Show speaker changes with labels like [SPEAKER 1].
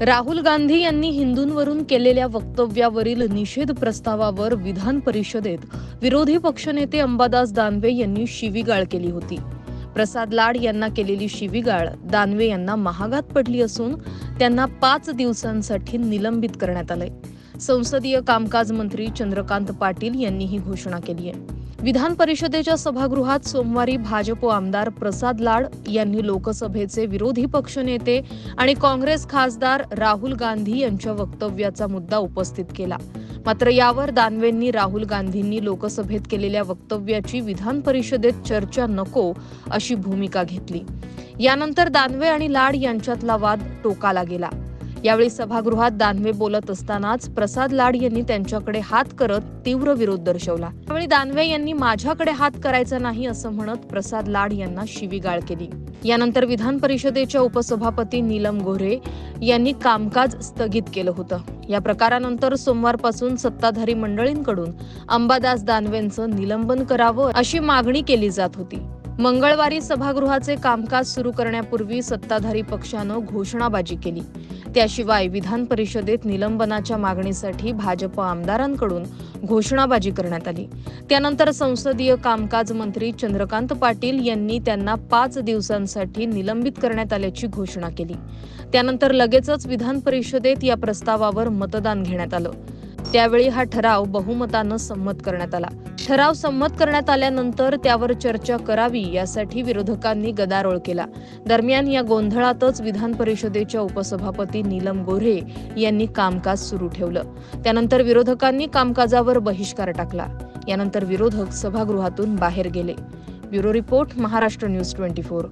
[SPEAKER 1] राहुल गांधी यांनी हिंदूंवरून केलेल्या वक्तव्यावरील निषेध प्रस्तावावर विधान परिषदेत विरोधी पक्षनेते अंबादास दानवे यांनी शिवीगाळ केली होती. प्रसाद लाड यांना केलेली शिवीगाळ दानवे यांना महागात पडली असून त्यांना पाच दिवसांसाठी निलंबित करण्यात आलंय. संसदीय कामकाज मंत्री चंद्रकांत पाटील यांनी ही घोषणा केली आहे. विधान परिषदेच्या सभागृहात सोमवारी भाजप आमदार प्रसाद लाड यांनी लोकसभेचे विरोधी पक्षनेते आणि काँग्रेस खासदार राहुल गांधी यांच्या वक्तव्याचा मुद्दा उपस्थित केला. मात्र यावर दानवेंनी राहुल गांधींनी लोकसभेत केलेल्या वक्तव्याची विधान परिषदेत चर्चा नको अशी भूमिका घेतली. यानंतर दानवे आणि लाड यांच्यातला वाद टोकाला गेला. यावेळी सभागृहात दानवे बोलत असतानाच प्रसाद लाड यांनी त्यांच्याकडे हात करत तीव्र विरोध दर्शवला. त्यावेळी दानवे यांनी माझ्याकडे हात करायचा नाही असं म्हणत प्रसाद लाड यांना शिवीगाळ केली. यानंतर विधान परिषदेच्या उपसभापती नीलम गोऱ्हे यांनी कामकाज स्थगित केलं होतं. या प्रकारानंतर सोमवारपासून सत्ताधारी मंडळींकडून अंबादास दानवेंचं निलंबन करावं अशी मागणी केली जात होती. मंगळवारी सभागृहाचे कामकाज सुरू करण्यापूर्वी सत्ताधारी पक्षानं घोषणाबाजी केली. त्याशिवाय विधान परिषदेत निलंबनाच्या मागणीसाठी भाजप आमदारांकडून घोषणाबाजी करण्यात आली. त्यानंतर संसदीय कामकाज मंत्री चंद्रकांत पाटील यांनी त्यांना पाच दिवसांसाठी निलंबित करण्यात आल्याची घोषणा केली. त्यानंतर लगेचच विधान परिषदेत या प्रस्तावावर मतदान घेण्यात आलं. त्यावेळी हा ठराव बहुमतानं संमत करण्यात आला. ठराव संमत करण्यात आल्यानंतर त्यावर चर्चा करावी यासाठी विरोधकांनी गदारोळ केला. दरम्यान या गोंधळातच विधान परिषदेच्या उपसभापती नीलम गोऱ्हे यांनी कामकाज सुरू ठेवलं. त्यानंतर विरोधकांनी कामकाजावर बहिष्कार टाकला. यानंतर विरोधक सभागृहातून बाहेर गेले. Bureau report Maharashtra news twenty four.